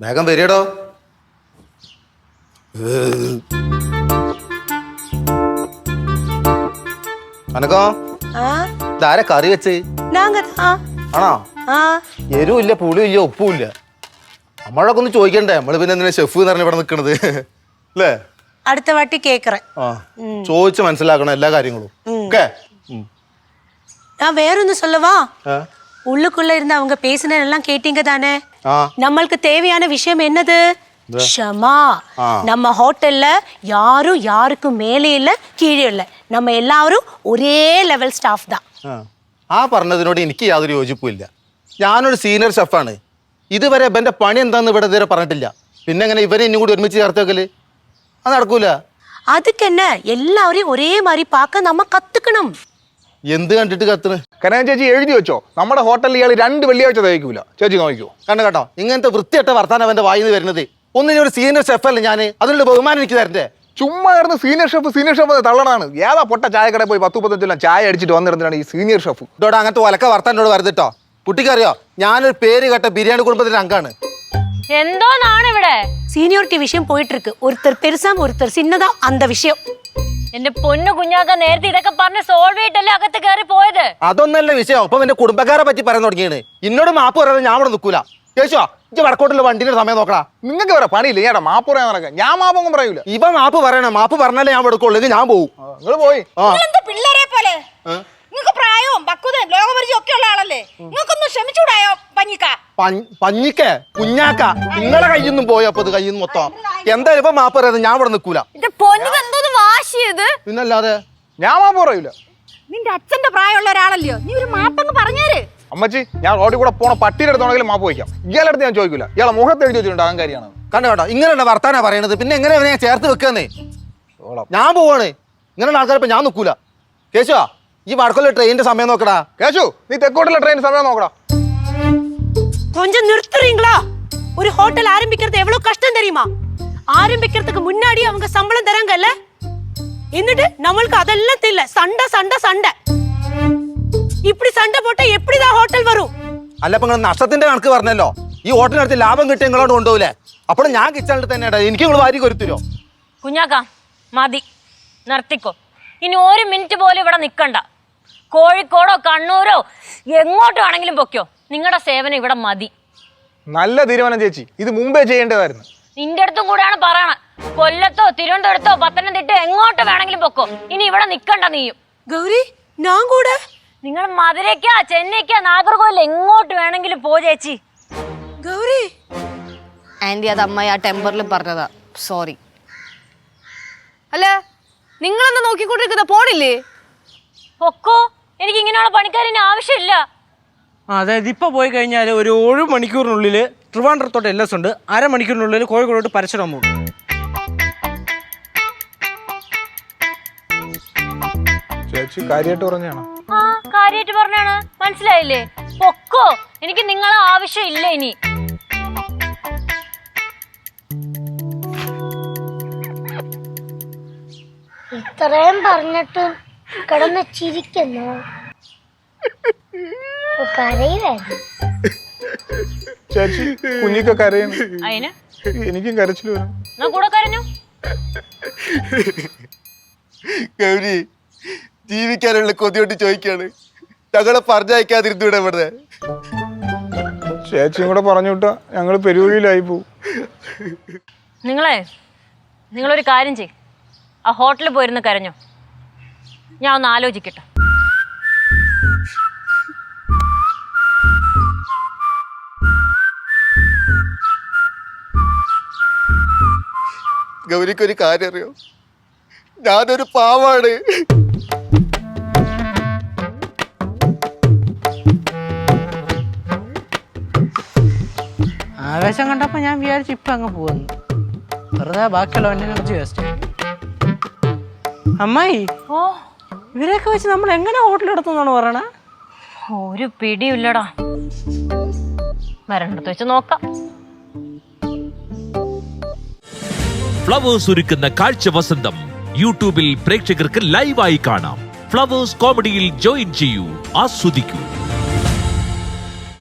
വേഗം വരികടോ അനക്കോ ஆ ഇതാരെ കറി വെച്ച് நாங்க தான் ആണോ ஆ എരിവും ഇല്ല പുളിയും ഇല്ല ഉപ്പും ഇല്ല നമ്മളൊക്കെ ഒന്ന് ചോദിക്കണ്ടേ നമ്മള് പിന്നെ എന്തിനാ ഷെഫ് എന്ന് പറഞ്ഞ ഇവിടെ നിൽക്കണത് അല്ലേ அடுத்த வாட்டி கேக்குறேன் ആ ചോദിച്ച് മനസ്സിലാക്കണം എല്ലാ കാര്യങ്ങളും ഓക്കെ நான் வேற ஒன்று சொல்லவா ആ உள்ளுக்குள்ள இருந்து அவங்க பேசினதெல்லாம் கேட்டீங்க தானே ആ நம்மளுக்கு தேவையான விஷயம் என்னது ஷமா ஆ. நம்ம ஹோட்டல்ல யாரும் யாருக்கும் மேலே இல்ல கீழே இல்ல நம்ம எல்லாரும் ஒரே லெவல் ஸ்டாஃப் தான் ആ. ആ പറഞ്ഞതിനോട് എനിക്ക് യാതൊരു യോജിപ്പുമില്ല ഞാനൊരു സീനിയർ ഷെഫാണ് ഇതുവരെ ഇവന്റെ പണി എന്താന്ന് ഇവിടെ ഇതുവരെ പറഞ്ഞിട്ടില്ല പിന്നെ എങ്ങനെ ഇവരെ ഇന്നും കൂടി ഒരുമിച്ച് ചേർത്ത് വെക്കല് അത് നടക്കൂല அதுக்கு என்ன எல்லாரையும் ஒரே மாதிரி பார்க்க நம்ம கத்துக்கணும் എന്ത് കണ്ടിട്ട് കത്തിന് കനക ചേച്ചി എഴുതി വെച്ചോ നമ്മുടെ ഹോട്ടലിൽ ഇയാൾ രണ്ട് വെള്ളിയാഴ്ച തയ്ക്കൂല ചേച്ചി നോക്കിക്കോ കണ്ട കേട്ടോ ഇങ്ങനത്തെ വൃത്തിയട്ട വർത്താനം അവന്റെ വായിന്ന് വരുന്നത് ഒന്നിനും ഒരു സീനിയർ ഷെഫല്ലേ ഞാൻ അതിനുള്ള ബഹുമാനം എനിക്ക് തരണ്ടേ ചുമ്മാ കിടന്ന് സീനിയർ ഷെഫ് സീനിയർ ഷെഫ് തള്ളണാണ് ഏതാ പൊട്ട ചായക്കടയിൽ പോയി പത്ത് മുപ്പത്തഞ്ചെല്ലാം ചായ അടിച്ചിട്ട് വന്നിരുന്നാണ് ഈ സീനിയർ ഷെഫ് ഇതോടെ അങ്ങനത്തെ ഒലക്ക വർത്താനോട് വരുത്തിട്ടോ കുട്ടിക്കറിയോ ഞാനൊരു പേര് കേട്ട ബിരിയാണി കുടുംബത്തിന്റെ അംഗാണ് എന്തോന്നാണ് ഇവിടെ சீனியாரிட்டி விஷயம் போயிட்டு இருக்கு ஒருத்தர் பெருசா ஒருத்தர் சின்னதா அந்த விஷயம் എന്റെ പൊന്നു കുഞ്ഞാക്ക നേരത്തെ ഇതൊക്കെ പറഞ്ഞ് സോൾവ് ചെയ്തിട്ടല്ലേ അകത്ത് കയറി പോയത്? അതൊന്നല്ല വിഷയം. ഇപ്പൊ എന്റെ കുടുംബക്കാരെ പറ്റി പറയാൻ തുടങ്ങിയാണ്. ഇന്നോട് മാപ്പ് പറയാതെ ഞാൻ ഇവിടെ നിൽക്കൂല. കേശോ ഇജ്ജ് വടക്കോട്ടുള്ള വണ്ടിന്റെ സമയം നോക്കടാ. നിങ്ങൾക്ക് വേറെ പണിയില്ല. ഞാൻ മാപ്പ് പറയാൻ നടക്കാം. ഞാൻ മാപ്പൊന്നും പറയൂല. ഇവ മാപ്പ് പറയണം. മാപ്പ് പറഞ്ഞാലേ ഞാൻ എടുക്കുള്ളൂ ഇത് ഞാൻ പോകും നിങ്ങൾ പോയി. പിള്ളേരെ പോലെ? നിങ്ങൾക്ക് പ്രായവും പക്വതയും ലോകപരിചയം ഒക്കെ ഉള്ള ആളല്ലേ? നിങ്ങൾക്കൊന്ന് ക്ഷമിച്ചൂടായോ പഞ്ഞിക്ക? പഞ്ഞിക്ക കുഞ്ഞാക്ക നിങ്ങളെ കയ്യിൽ നിന്നും പോയപ്പോ ഇത് കയ്യിൽ നിന്ന് മൊത്തം എന്തായാലും ഇപ്പൊ മാപ്പ് പറയാതെ ഞാൻ ഇവിടെ നിൽക്കൂല. എന്റെ പൊന്നു വാശിയത് പിന്നല്ലാതെ ഞാൻ മാപ്പ് പറയൂല നിന്റെ അച്ഛന്റെ പ്രായമുള്ള ഒരാളല്ലയോ നീ ഒരു മാപ്പങ്ങ് പറഞ്ഞേര് അമ്മച്ചി ഞാൻ റോഡിൽ കൂടെ പോണ പട്ടിയുടെ അടുത്താണെങ്കിലും മാപ്പ് വയ്ക്കാം ഇയാളുടെ അടുത്ത് ഞാൻ ചോദിക്കില്ല ഇയാളെ മുഖത്ത് എഴുതി വെച്ചിട്ടുണ്ട് അഹങ്കാരിയാണ് കണ്ടോ കേട്ടോ ഇങ്ങനെയുള്ള വർത്താനാ പറയണത് പിന്നെ എങ്ങനെ ഇവനെ ഞാൻ ചേർത്ത് വെക്കുന്നേ ഓളാ. ഞാൻ പോവാണ് ഇങ്ങനെയുള്ള ആൾക്കാരെ ഇപ്പൊ ഞാൻ നിൽക്കൂല കേശോ ഈ വടക്കൊല്ല ട്രെയിനിന്റെ സമയം നോക്കടാ കേശു നീ തെക്കോട്ടുള്ള ട്രെയിൻ സമയം നോക്കടാ கொஞ்சம் நிறுத்துறீங்களா ஒரு ஹோட்டல் ஆரம்பிக்கிறது எவ்வளவு கஷ்டம் தெரியுமா ஆரம்பிக்கிறதுக்கு முன்னாடி அவங்க சம்பளம் தராங்கல்ல എന്നിട്ട് നമ്മൾക്ക് അതെല്ലാം തില്ല സണ്ട സണ്ട സണ്ട இப்படி சண்டை போட்டா எப்படிதான் ஹோட்டல் வரும் അല്ല ഇപ്പൊ നിങ്ങൾ നഷ്ടത്തിന്റെ കണക്ക് പറഞ്ഞല്ലോ ഈ ഹോട്ടലിനടുത്ത് ലാഭം കിട്ടിയ നിങ്ങളോട് കൊണ്ടുപോകില്ലേ അപ്പോൾ ഞാൻ കിച്ചണിൽ തന്നെ എനിക്ക് നിങ്ങൾ വാരി കൊരുത്തരോ കുഞ്ഞാക്ക മതി നിർത്തിക്കോ ഇനി ഒരു മിനിറ്റ് പോലും ഇവിടെ നിൽക്കണ്ട കോഴിക്കോടോ കണ്ണൂരോ എങ്ങോട്ട് വേണമെങ്കിലും പൊക്കോ നിങ്ങളുടെ സേവനം ഇവിടെ മതി നല്ല തീരുമാനം ചേച്ചി ഇത് മുമ്പേ ചെയ്യേണ്ടതായിരുന്നു നിന്റെ അടുത്തും കൂടെയാണ് പറയണത് കൊല്ലത്തോ തിരുവനന്തപുരത്തോ പത്തനംതിട്ടോ എങ്ങോട്ട് വേണമെങ്കിലും പൊക്കോ. ഇനി ഇവിടെ നിക്കണ്ട നീയും. ഗൗരി ഞാൻ കൂടെ? നിങ്ങൾ മധുരക്കാ ചെന്നൈക്കാ നാഗർകോവിൽ എങ്ങോട്ട് വേണമെങ്കിലും പോ ചേച്ചി. ഗൗരി. ആന്റി അത് അമ്മായി ആ ടെമ്പറിൽ പറഞ്ഞതാ. സോറി. അല്ല നിങ്ങളെന്താ നോക്കിക്കൊണ്ടിരിക്കുന്ന? പോണില്ലേ? പൊക്കോ? എനിക്ക് ഇങ്ങനെയുള്ള പണിക്കാരന് ആവശ്യമില്ല. അതായത് ഇപ്പൊ പോയി കഴിഞ്ഞാൽ ഒരു ഏഴ് മണിക്കൂറിനുള്ളിൽ ട്രിവാൻഡ്രത്തോട്ട് എൽ ഉണ്ട്. അരമണിക്കൂറിനുള്ളിൽ കോഴിക്കോടോട്ട് പരശുരാമ ഉണ്ട് ചേച്ചി കാര്യമായിട്ട് പറഞ്ഞാണ്? ആ കാര്യമായിട്ട് പറഞ്ഞാണ്. മനസ്സിലായില്ലേ? പൊക്കോ. എനിക്ക് നിങ്ങളെ ആവശ്യമില്ല ഇനി. ഇത്രയും പറഞ്ഞിട്ട് കിടന്ന് ചിരിക്കുന്നു. കരയിലായിരുന്നു ചേച്ചി കുഞ്ഞിക്ക കരയും അതിന് എനിക്കും കരച്ചിൽ വരും. എന്നാ കൂടെ കരഞ്ഞു? ഗൗരി ജീവിക്കാനുള്ള കൊതിയോട്ട് ചോദിക്കാണ്. ഞങ്ങളെ പറഞ്ഞയക്കാതിരുന്നൂടെ ഇവിടെ ചേച്ചിയും കൂടെ പറഞ്ഞു വിട്ടാ ഞങ്ങൾ പെരുവഴിയിലായി പോവും. നിങ്ങളെ നിങ്ങളൊരു കാര്യം ചെയ് ആ ഹോട്ടലിൽ പോയിരുന്ന് കരഞ്ഞോ. ഞാൻ ഒന്ന് ആലോചിക്കട്ടെ. ഗൗരിക്കൊരു കാര്യം അറിയോ? ഞാനൊരു പാവാണ്. ആവേശം കണ്ടപ്പോൾ ഞാൻ വിചാരിച്ചു ഇപ്പം അങ്ങ് പോകുന്നു. വെറുതെ ബാക്കിയുള്ള എനർജി വേസ്റ്റ് അമ്മായി ഓ. ഇവരെയൊക്കെ വെച്ച് നമ്മൾ എങ്ങനെ ഹോട്ടൽ എടുത്തുന്നാണ് പറയണേ? ഒരു പിടിയില്ലടാ. വരണ്ടത്ത് വെച്ച് നോക്കാം. ഫ്ലവേഴ്സ് ഒരുക്കുന്ന കാഴ്ച വസന്തം യൂട്യൂബിൽ പ്രേക്ഷകർക്ക് ലൈവായി കാണാം. ഫ്ലവേഴ്സ് കോമഡിയിൽ ജോയിൻ ചെയ്യൂ ആസ്വദിക്കൂ.